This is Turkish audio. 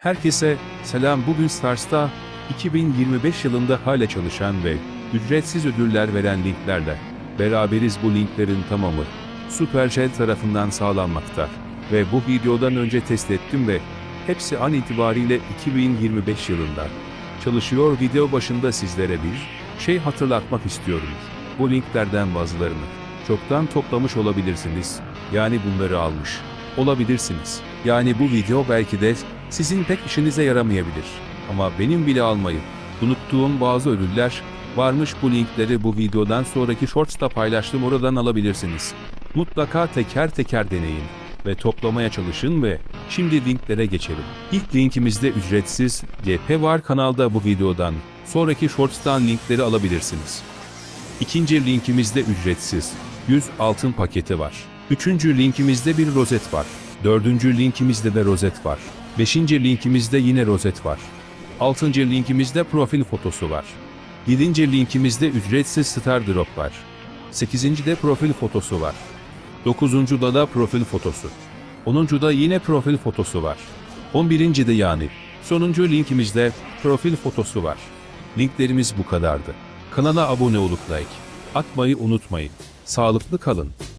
Herkese selam bugün Stars'ta 2025 yılında hala çalışan ve ücretsiz ödüller veren linklerle beraberiz bu linklerin tamamı Supercell tarafından sağlanmakta ve bu videodan önce test ettim ve hepsi an itibariyle 2025 yılında çalışıyor video başında sizlere bir şey hatırlatmak istiyorum. Bu linklerden bazılarını çoktan toplamış olabilirsiniz. Yani bunları almış olabilirsiniz. Yani bu video belki de sizin pek işinize yaramayabilir. Ama benim bile almayı unuttuğum bazı ödüller varmış bu linkleri bu videodan sonraki shorts'ta paylaştım oradan alabilirsiniz. Mutlaka teker teker deneyin ve toplamaya çalışın ve şimdi linklere geçelim. İlk linkimizde ücretsiz GP var kanalda bu videodan sonraki shorts'tan linkleri alabilirsiniz. İkinci linkimizde ücretsiz 100 altın paketi var. Üçüncü linkimizde bir rozet var. Dördüncü linkimizde de rozet var. Beşinci linkimizde yine rozet var. Altıncı linkimizde profil fotosu var. Yedinci linkimizde ücretsiz Star Drop var. Sekizinci de profil fotosu var. Dokuzuncuda da profil fotosu. Onuncuda yine profil fotosu var. On birinci de yani. Sonuncu linkimizde profil fotosu var. Linklerimiz bu kadardı. Kanala abone olup like atmayı unutmayın. Sağlıklı kalın.